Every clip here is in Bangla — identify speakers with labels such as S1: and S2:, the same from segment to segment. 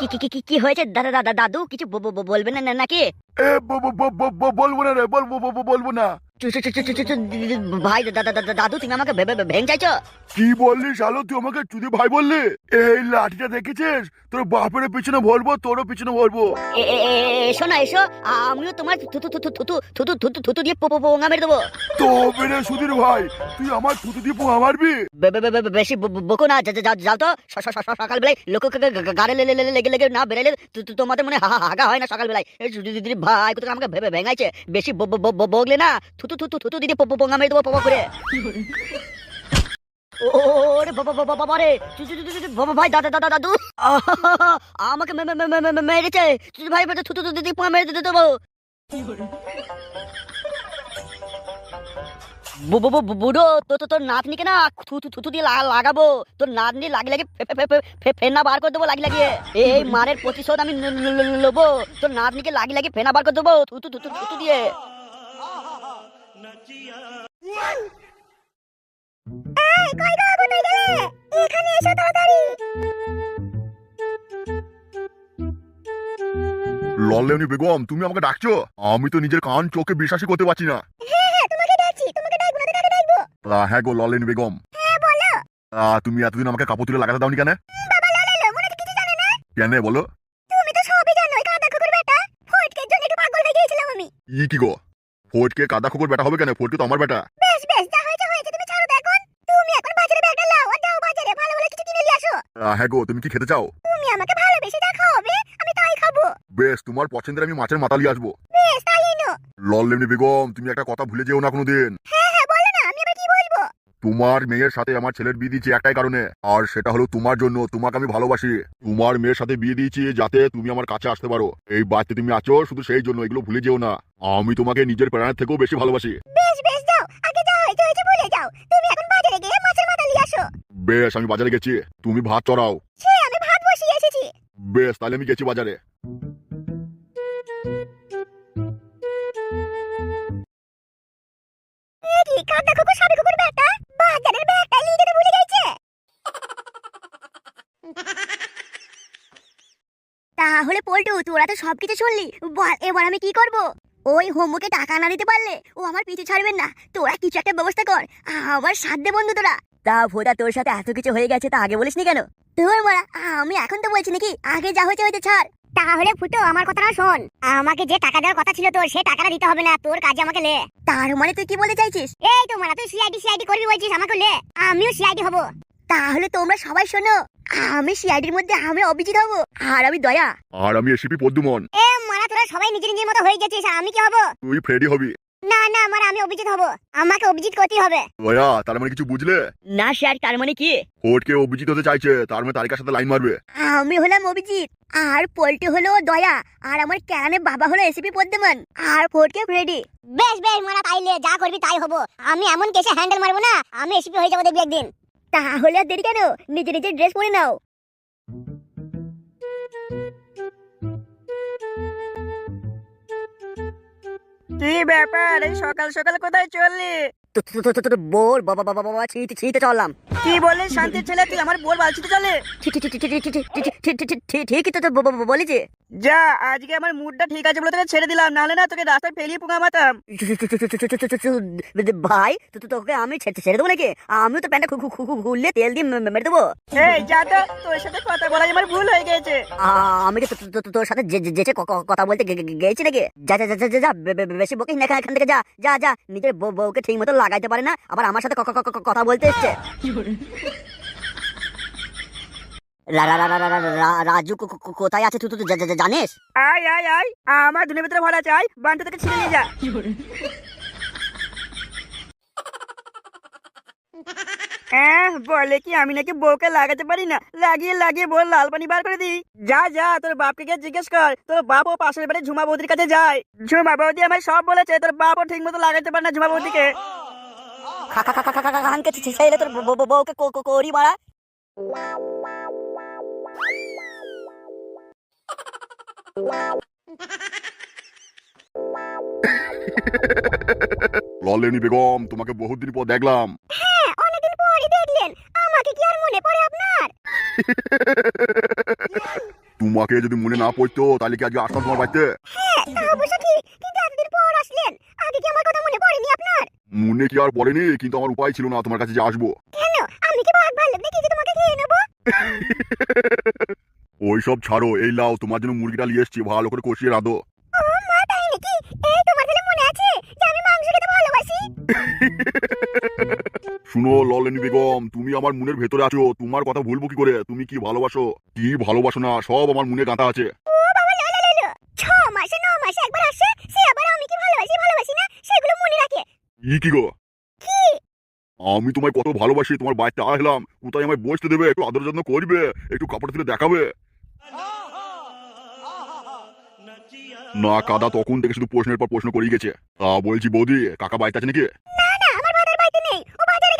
S1: কি কি কি কি হয়েছে? দাদা দাদা, দাদু, কিছু বলবে না নাকি?
S2: বলব না রে, বলব বলব না।
S1: ভাই দাদু তুমি আমাকে ভেঙ
S2: কি বললি শালো তুই আমাকে চুদি ভাই বললি এই লাঠিটা দেখেছিস তোর বাপের পিছনে বলব তোরও পিছনে বলব
S1: এসো না এসো আমিও তোমার থুতু থুতু থুতু থুতু থুতু থুতু দিয়ে পোপো পোঙা মেরে দেবো
S2: সুধীর ভাই তুই আমার থুতু দিয়ে পোঙা মারবি
S1: বেশি বকো না যাও তো লোককে লেগে লেগে না তোমাদের মনে হাগা হয় না সুধীর ভাই কোথাও আমাকে ভেঙাইছে বেশি না থুতু থুতু থুতু পো- পো- পোঙা মেরে দেবো পপা করে ওরে বাবা বাবা বাবা রে বাবা ভাই দাদা দাদা দাদু আমাকে মেরেছে ভাই বেটা থুতু থুতু দিয়ে পোঙা মেরে দিতে দেবো বুড়ো তো তো তোর নাতনিকে না থুতু থুতু দিয়ে লাগাবো তোর নাতনি লাগি লাগে ফেনা বার করে দেবো লাগি লাগিয়ে এই মারের প্রতিশোধ আমি নেব তোর নাতনিকে লাগি লাগিয়ে ফেনা বার করে দেবো থুতু থুতু থুতু দিয়ে
S2: নাচিয়া। বেগম তুমি আমাকে ডাকছো? আমি তো নিজের কান চোখে বিশ্বাসই করতে পারছি না। তোমাকে ডাকছি তোমাকে ডাকবো না ডাকবো? হ্যাঁ গো ললেনি বেগম। তুমি এতদিন আমাকে কাপড় তুলে লাগাতে দাওনি কেন? কেন বলো। ই কি গো? ফোর্টকে কাদা খুকুর বেটা হবে কেন? ফোর্টকে তো আমার বেটা বেশ
S3: বেশ যা হয়েছে হয়েছে তুমি ছাড়ো দেখুন। তুমি এখন বাজারে ব্যাগটা নাও আর যাও বাজারে ভালো ভালো কিছু কিনে নিয়ে আসো।
S2: হ্যাঁ গো তুমি কি খেতে চাও? তুমি আমাকে ভালোবেসে যা খাওয়াবে আমি তাই খাব। বেশ তোমার পছন্দের আমি মাছের মাথা নিয়ে আসব। বেশ তাই এনো লল লেমনি বেগম তুমি একটা কথা ভুলে যেও না কোনোদিন। হ্যাঁ তোমার মেয়ের সাথে আমার ছেলের বিয়ে দিয়েছি একটাই কারণে। আর সেটা হলো তোমার জন্য তোমাকে আমি ভালোবাসি। তোমার মেয়ের সাথে বিয়ে দিয়েছি যাতে তুমি আমার কাছে আসতে পারো। এই বাড়িতে তুমি আছো শুধু সেই জন্য এগুলো ভুলে যেও না। আমি তোমাকে নিজের প্রাণের থেকেও বেশি ভালোবাসি। বেশ আমি বাজারে গেছি। তুমি ভাত চড়াও। বেশ তাহলে আমি গেছি বাজারে।
S3: তাহলে পল্টু তোরা তো সবকিছু শুনলি। বল এবার আমি কি করব? ওই হোমওয়ার্কে টাকা না দিতে পারলে ও আমার পিছু ছাড়বেন না। তোরা কিছু একটা ব্যবস্থা কর। আমার সাধ্যে বন্ধু তোরা।
S1: তা ভোদা তোর সাথে এত কিছু হয়ে গেছে তা আগে বলিসনি কেন?
S3: তোর মারা আমি এখন তো বলছি নাকি আগে যা হয়েছে হয়েছে ছাড়। তাহলে ফুটো আমার কথাটা শোন। আমাকে যে টাকা দেওয়ার কথা ছিল তোর সে টাকাটা দিতে হবে না তোর কাজে আমাকে লে। তার মানে তুই কি বলতে চাইছিস? এই তো মারা তুই সিআইডি সিআইডি করবি বলছিস আমাকে লে। আমিও সিআইডি হব। তাহলে তোমরা সবাই শোনো আমি সিআইডির মধ্যে আমি অভিজিৎ হব
S1: আর আমি দয়া।
S2: আর আমি এসিপি পদ্মমন
S3: এ মারা তোরা সবাই নিজের নিজের মতো হয়ে গেছিস আমি কি হব?
S2: তুই ফ্রেডি হবি।
S3: না না মারা আমি অভিজিৎ হব। আমাকে অভিজিৎ করতেই হবে।
S2: তার মানে কিছু বুঝলে?
S1: না স্যার তার মানে কি?
S2: কোর্টকে অভিজিৎ হতে চাইছে তার মানে তারিকার সাথে লাইন মারবে।
S3: আমি হলাম অভিজিৎ আর পোল্টু হলো দয়া আর আমার ক্যানে বাবা হলো এসিপি পদ্মমান আর ফোর্টকে ফ্রেডি। বেশ বেশ মারা তাইলে যা করবি তাই হব। আমি এমন কেসে হ্যান্ডেল মারবো না আমি এসিপি হয়ে যাব দেখবি একদিন। তাহলে আর দেরি কেন? নিজে নিজে ড্রেস পরে নাও।
S4: কি ব্যাপার? এই সকাল সকাল কোথায় চললি?
S1: বোর বাবা বাবা বাবা চললাম
S4: কি বলে শান্তির ছেলে তুই আমার বোর চলে
S1: ঠিকই তো
S4: যা আজকে আমার মুডটা ঠিক আছে বলে তোকে ছেড়ে দিলাম না তোকে রাস্তায় ফেলিয়ে পোঙা মাতাম
S1: ভাই তো তোকে আমি ছেড়ে দেবো নাকি তো তেল দিয়ে মেরে দেবো
S4: এই যা তো তোর সাথে কথা বলা আমার ভুল হয়ে গেছে
S1: আমি তো তোর সাথে কথা বলতে গেছি নাকি যা যা যা যা বেশি বকে না এখান থেকে যা যা যা নিজের বউকে ঠিক মতো লাগাইতে পারে না, আবার আমার সাথে কথা বলতে এসছে। রাজু কোথায় আছে তুই জা- জানিস?
S4: আমার দুনের ভিতরে ভরা চাই বান্টু থেকে ছিঁড়ে নিয়ে যা। হ্যাঁ বলে কি আমি নাকি বউকে লাগাতে পারি না? লাগিয়ে লাগিয়ে বল লাল পানি বার করে দিই। যা যা, তোর বাপকে গিয়ে জিজ্ঞেস কর, তোর বাপ ও পাশের বাড়ি ঝুমা বৌদির কাছে যায়। ঝুমা বৌদি আমার সব বলেছে, তোর বাপও ঠিক মতো লাগাতে পারে না ঝুমা বৌদিকে।
S1: খানকে ছে- ছেড়ে তোর বউ- বউ- বউকে করি মারা
S2: বেগম তোমাকে পর দেখলাম
S3: অনেকদিন পরই দেখলেন আমাকে কি আর মনে পড়ে আপনার
S2: তোমাকে যদি মনে না পড়তো তাহলে কি আজকে আসতাম তোমার বাড়িতে
S3: হ্যাঁ তা অবশ্য কিন্তু পর আসলেন আগে কি আমার কথা মনে পড়েনি আপনার
S2: মনে কি আর পড়েনি কিন্তু আমার উপায় ছিল না তোমার কাছে যে আসব।
S3: কেন? আমি কি ভাগ ভালো দেখি যে তোমাকে খেয়ে নেব।
S2: ওইসব ছাড়ো এই লাও তোমার জন্য মুরগিটা নিয়ে এসছি ভালো করে কষিয়ে রাঁধো।
S3: ও মা তাই নাকি? এই তোমার তাহলে মনে আছে যে আমি মাংস খেতে ভালোবাসি?
S2: শুনো ললেনি বেগম তুমি আমার মনের ভেতরে আছো তোমার কথা ভুলবো কি করে? তুমি কি ভালোবাসো? কি ভালোবাসো না সব আমার মনে গাঁথা আছে।
S3: ও বাবা লা লা লা। ছ মাসে ন মাসে একবার আসে সে আবার আমি কি ভালোবাসি ভালোবাসি না? সেগুলো
S2: ই কি গো? আমি তোমায় কত ভালোবাসি তোমার বাড়িতে আসলাম কোথায় আমায় বসতে দেবে একটু আদর যত্ন করবে একটু কাপড় তুলে দেখাবে। না কাদা তখন থেকে শুধু প্রশ্নের পর প্রশ্ন করেই গেছে। তা বলছি বৌদি কাকা বাড়িতে আছে নাকি?
S3: ভাতার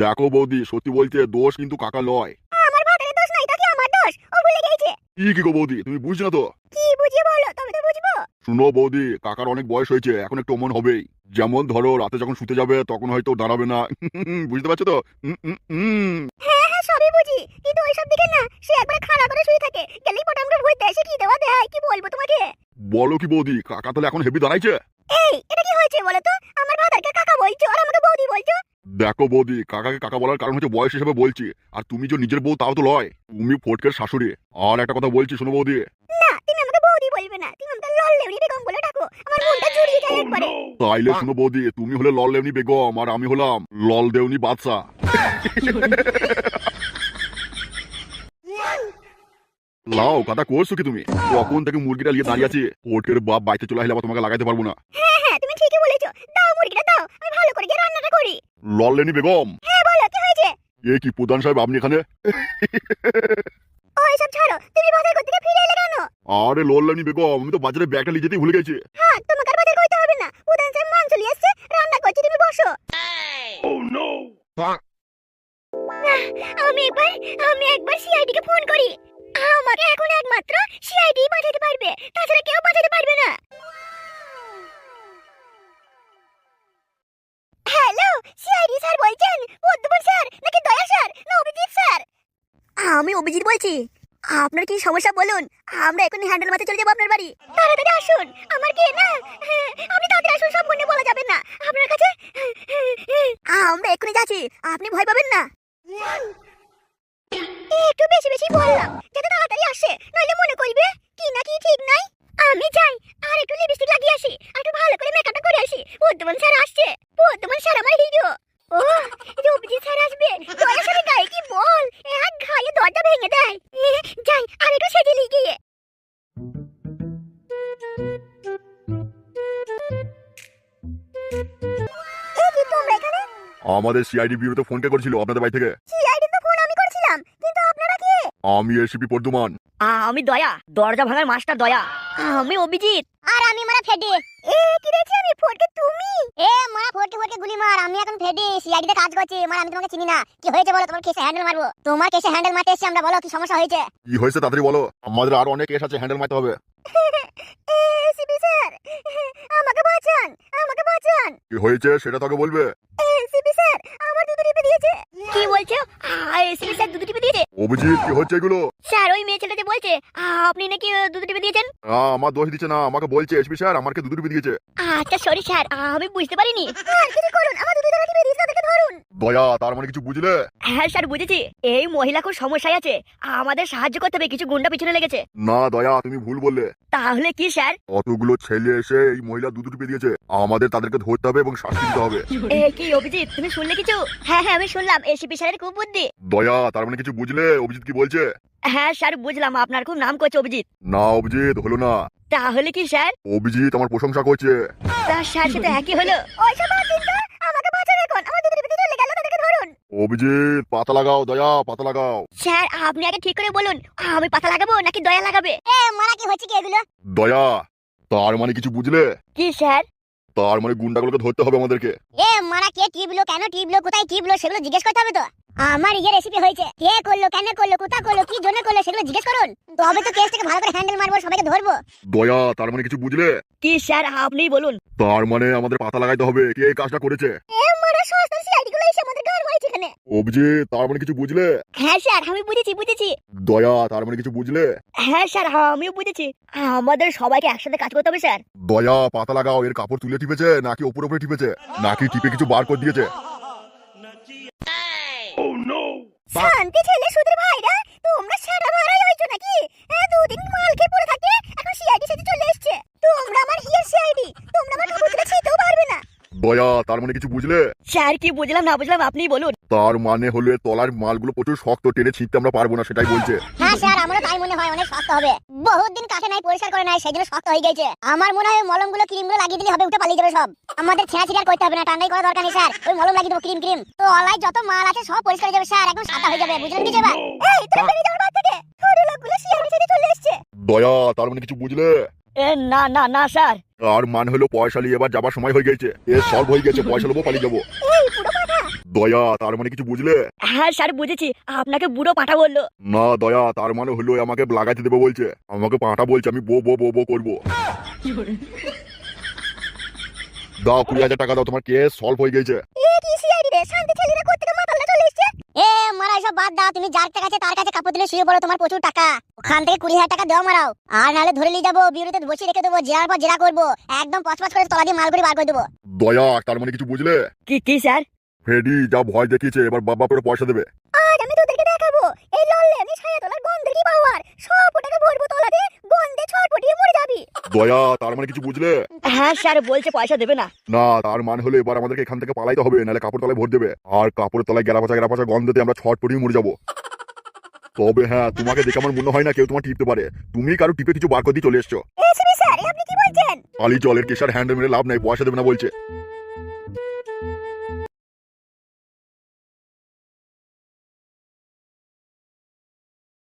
S3: দেখো
S2: বৌদি সত্যি বলতে দোষ কিন্তু কাকা লয়।
S3: আমার ভাতারের দোষ নাই তো কি আমার দোষ? ও ভুলে গেছে।
S2: ই কি গো বৌদি তুমি বুঝছ না তো?
S3: কি বুঝিয়ে বলো তবে তো বুঝব
S2: শুনো বৌদি কাকার অনেক বয়স হয়েছে এখন একটু অমন হবেই। যেমন ধরো রাতে যখন শুতে যাবে তখন হয়তো দাঁড়াবে না। বুঝতে পারছ তো।
S3: হ্যাঁ হ্যাঁ সবই বুঝি। কিন্তু ওইসব দিকে না সে একবার খাড়া করে শুয়ে থাকে। গেলেই পটামটা ভুই দেয় সে কি দেওয়া দেয় কি বলব তোমাকে?
S2: বলো কি বৌদি কাকা তাহলে এখন হেভি দাঁড়াইছে?
S3: এই এটা কি হয়েছে বলো তো আমার ভাতারকে কাকা বলছো আর আমাকে বৌদি বলছো?
S2: দেখো বৌদি কাকাকে কাকা বলার কারণ হচ্ছে বয়স হিসেবে বলছি। আর তুমি যে নিজের বউ তাও তো লয়। তুমি ফটকের শাশুড়ি। আর একটা কথা বলছি শোনো বৌদি
S3: না তুমি আমাকে বৌদি বলবে না তুমি আমাকে লল লেউনি বেগম বলে ডাকো আমার মনটা জুড়িয়ে যায় একবারে।
S2: তাইলে শোনো বৌদি তুমি হলে লল দেওনি বেগম আর আমি হলাম লল দেওনি বাদশা। লাও কথা করছ কি তুমি? কখন থেকে মুরগিটা নিয়ে দাঁড়িয়ে আছি? ফটকের বাপ বাইতে চলে আসলে আবার তোমাকে লাগাইতে পারব না।
S3: হ্যাঁ হ্যাঁ তুমি ঠিকই বলেছ। দাও মুরগিটা দাও আমি ভালো করে গিয়ে রান্নাটা করি।
S2: লল লেনি বেগম?
S3: হ্যাঁ বলো কি হয়েছে?
S2: এ কি প্রধান সাহেব আপনি এখানে?
S3: ও এসব ছাড়ো তুমি বাজার করতে গিয়ে ফিরে এলে কেন?
S2: আরে লল বেগম আমি তো বাজারে ব্যাগটা নিয়ে যেতেই ভুলে গেছি।
S3: হ্যাঁ তোমাকে আর বাজার করতে হবে না। উদান সাহেব মাংস নিয়ে এসছে রান্না করছি তুমি বসো। আমি একবার আমি একবার সিআইডি কে ফোন করি। আমাকে এখন একমাত্র সিআইডি বাঁচাতে পারবে তাছাড়া কেউ বাঁচাতে পারবে না। হ্যালো সিআইডি স্যার বলছেন পদ্মপুর স্যার নাকি দয়া স্যার না অভিজিৎ স্যার? আমি অভিজিৎ বলছি। আপনার কি সমস্যা বলুন? আমরা এখন হ্যান্ডেল মারতে চলে যাব আপনার বাড়ি। তাড়াতাড়ি আসুন। আমার কে না? আপনি তাড়াতাড়ি আসুন সব মনে বলা যাবে না। আপনার কাছে? আমরা এক্ষুনি যাচ্ছি। আপনি ভয় পাবেন না। একটু বেশি বেশি বললাম, যাতে তাড়াতাড়ি আসে। নইলে মনে করবে, কি না কি ঠিক নাই। আমি যাই, আর একটু লিপস্টিক লাগিয়ে আসি, আর একটু ভালো করে মেকআপটা করে আসি। বর্ধমান স্যার
S2: আমাদের সিআইডি বিউরোতে ফোন কে করেছিল আপনাদের বাড়ি থেকে?
S3: সিআইডি তো ফোন আমি করেছিলাম কিন্তু আপনারা কে?
S2: আমি এসিপি বর্ধমান
S1: আমি দয়া দরজা ভাঙার মাস্টার দয়া। আমি অভিজিৎ।
S3: আর আমি মারা ফেডে। এ কি দেখছি আমি? ফটকে তুমি? এ মারা ফটকে ফটকে গুলি মার। আমি এখন ফেডে সিআইডি তে কাজ করছি। মারা আমি তোমাকে চিনি না। কি হয়েছে বলো? তোমার কেসে হ্যান্ডেল মারবো। তোমার কেসে হ্যান্ডেল মারতে এসেছি আমরা বলো? কি সমস্যা হয়েছে?
S2: কি হয়েছে তাড়াতাড়ি বলো? আমাদের আরও অনেক কেস আছে হ্যান্ডেল মারতে হবে।
S3: এসিপি স্যার আমাকে বাঁচান আমাকে বাঁচান।
S2: কি হয়েছে সেটা তোকে বলবে
S3: এসিপি স্যার আমার দুধ টিপে দিয়েছে কি স্যার দুধ টিপে দিয়েছে।
S2: অভিজিৎ কি হচ্ছে এগুলো?
S3: স্যার ওই মেয়ে ছেলেটা বলছে আপনি নাকি দুধ টিপে দিয়েছেন?
S2: আমার দোষ দিচ্ছে না আমাকে বলছে এসপি স্যার আমাকে দুধ দিয়েছে।
S3: আচ্ছা সরি স্যার আমি বুঝতে পারিনি। কিছু করুন আমার দুধ টিপে দিয়েছে ধরুন।
S2: দয়া তার মানে কিছু বুঝলে?
S1: হ্যাঁ স্যার বুঝেছি। এই মহিলা খুব সমস্যায় আছে। আমাদের সাহায্য করতে হবে কিছু গুন্ডা পিছনে লেগেছে।
S2: না দয়া তুমি ভুল বললে।
S1: তাহলে কি স্যার?
S2: অতগুলো ছেলে এসে এই মহিলা দুধ রুপি দিয়েছে। আমাদের তাদেরকে ধরতে হবে এবং শাস্তি দিতে হবে।
S1: এ কি অভিজিৎ তুমি শুনলে কিছু?
S3: হ্যাঁ হ্যাঁ আমি শুনলাম এসিপি স্যারের খুব বুদ্ধি।
S2: দয়া তার মানে কিছু বুঝলে? অভিজিৎ কি বলছে?
S1: হ্যাঁ স্যার বুঝলাম। আপনার খুব নাম করছে অভিজিৎ।
S2: না অভিজিৎ হলো না।
S1: তাহলে কি স্যার?
S2: অভিজিৎ আমার প্রশংসা করছে।
S1: তা স্যার সেটা একই হলো।
S3: আমাকে বাঁচান এখন। আমার গেল তাদেরকে ধরুন।
S2: অভিজিৎ পাতা লাগাও দয়া পাতা লাগাও।
S3: স্যার আপনি আগে ঠিক করে বলুন আমি পাতা লাগাবো নাকি দয়া লাগাবে? এ মারা কি হচ্ছে কি এগুলো?
S2: দয়া তার মানে কিছু বুঝলে?
S1: কি স্যার?
S2: তার মানে গুন্ডাগুলোকে ধরতে হবে আমাদেরকে।
S3: এ মারা কে টিপলো কেন টিপলো কোথায় টিপলো সেগুলো জিজ্ঞেস করতে হবে তো। আমার ইয়ে রেসিপি হয়েছে। কে করল কেন করল কোথা করল কি জন্য করল সেগুলো জিজ্ঞেস করুন। তবে তো কেসটাকে ভালো করে হ্যান্ডেল মারবো সবাইকে ধরবো।
S2: দয়া তার মানে কিছু বুঝলে?
S1: কি স্যার আপনিই বলুন।
S2: তার মানে আমাদের পাতা লাগাইতে হবে কে এই কাজটা করেছে?
S3: এ মারা সস্তা সিআইডি গুলো এসে আমাদের গান মারছে এখানে।
S2: ও তার মানে কিছু বুঝলে?
S3: হ্যাঁ স্যার আমি বুঝেছি বুঝেছি।
S2: দয়া তার মানে কিছু বুঝলে?
S1: হ্যাঁ স্যার হ্যাঁ আমিও বুঝেছি। আমাদের সবাইকে একসাথে কাজ করতে হবে স্যার।
S2: দয়া পাতা লাগাও এর কাপড় তুলে টিপেছে নাকি ওপর উপরে টিপেছে? নাকি টিপে কিছু বার করে দিয়েছে?
S3: শান্তি ছেলে সুদের ভাইরা, তোমরা সারা ভাড়াই হয়েছো নাকি? হ্যাঁ দুদিন মাল খেয়ে পড়ে থাকে এখন সিআইডি সাথে চলে এসছে। তোমরা আমার ইয়ে সিআইডি তোমরা আমার তুলে ছিতেও পারবে না।
S2: দয়া তার মানে কিছু বুঝলে?
S1: স্যার কি বুঝলাম না বুঝলাম আপনিই বলুন।
S2: তার মানে হলে তলার মালগুলো প্রচুর শক্ত টেনে ছিঁড়তে আমরা পারব না সেটাই বলছে।
S3: হ্যাঁ স্যার আমারও তাই মনে হয় অনেক শক্ত হবে। বহুত দিন নাই পরিষ্কার করে নাই সেজন্য শক্ত হয়ে গেছে। আমার মনে হয় মলমগুলো ক্রিমগুলো লাগিয়ে দিলে হবে উঠে পালিয়ে যাবে সব। আমাদের ছেঁড়া ছিড়া করতে হবে না ঠান্ডাই করা দরকার নেই স্যার। ওই মলম লাগিয়ে দেবো ক্রিম ক্রিম। তো অলাই যত মাল আছে সব পরিষ্কার হয়ে যাবে স্যার একদম সাদা হয়ে যাবে বুঝলেন কিছু এবার এই তুমি বেরিয়ে যাও বাদ থেকে। ছোট লোকগুলো সিআইডি সাথে চলে এসছে।
S2: দয়া তার মানে কিছু বুঝলে?
S1: এ না না না স্যার।
S2: আর মানে হলো পয়সা নিয়ে এবার যাবার সময় হয়ে গেছে। এ সলভ হয়ে গেছে পয়সা নেব পালিয়ে যাব। দয়া তার মানে কিছু বুঝলে?
S1: হ্যাঁ স্যার বুঝেছি। আপনাকে বুড়ো পাঠা বলল।
S2: না দয়া তার মানে হলো আমাকে লাগাইতে দেবো বলছে। আমাকে পাঠা বলছে আমি বো বো বো বো করব। দাও কুড়ি হাজার টাকা দাও তোমার কেস সলভ হয়ে গেছে।
S3: এ মারা এসব বাদ দাও। তুমি যার কাছে তার কাছে কাপড় দিলে শুয়ে পড়ো তোমার প্রচুর টাকা। ওখান থেকে কুড়ি হাজার টাকা দেওয়া মারাও। আর নাহলে ধরে নিয়ে যাব বিউরিতে বসে রেখে দেবো জেরার পর জেরা করব। একদম পচপচ করে তলা দিয়ে মাল করে বার করে দেবো।
S2: দয়া তার মানে কিছু বুঝলে?
S1: কি কি স্যার?
S2: হেডি যা ভয় দেখিয়েছে এবার বাবা করে পয়সা দেবে।
S3: আজ আমি তোদেরকে দেখাবো। এই লল্লে আমি ছায়া তোলার পাওয়ার। সব ওটাকে ভরবো তলাতে গন্ধে ছটপটিয়ে মরে যাবি।
S2: দয়া তার মানে কিছু বুঝলে?
S1: হ্যাঁ স্যার বলছে পয়সা দেবে না।
S2: না তার মানে হলো এবার আমাদেরকে এখান থেকে পালাইতে হবে নাহলে কাপড় তলায় ভর দেবে। আর কাপড়ের তলায় গেরা পচা গেরা পচা গন্ধতে আমরা ছট পটিয়ে মরে যাব। তবে হ্যাঁ তোমাকে দেখে আমার মনে হয় না কেউ তোমার টিপতে পারে। তুমি কারও টিপে কিছু বার করে দিয়ে চলে এসছো।
S3: এসবি স্যার আপনি কি বলছেন?
S2: কালি জলের কেশার হ্যান্ডেল মেরে লাভ নাই পয়সা দেবে না বলছে।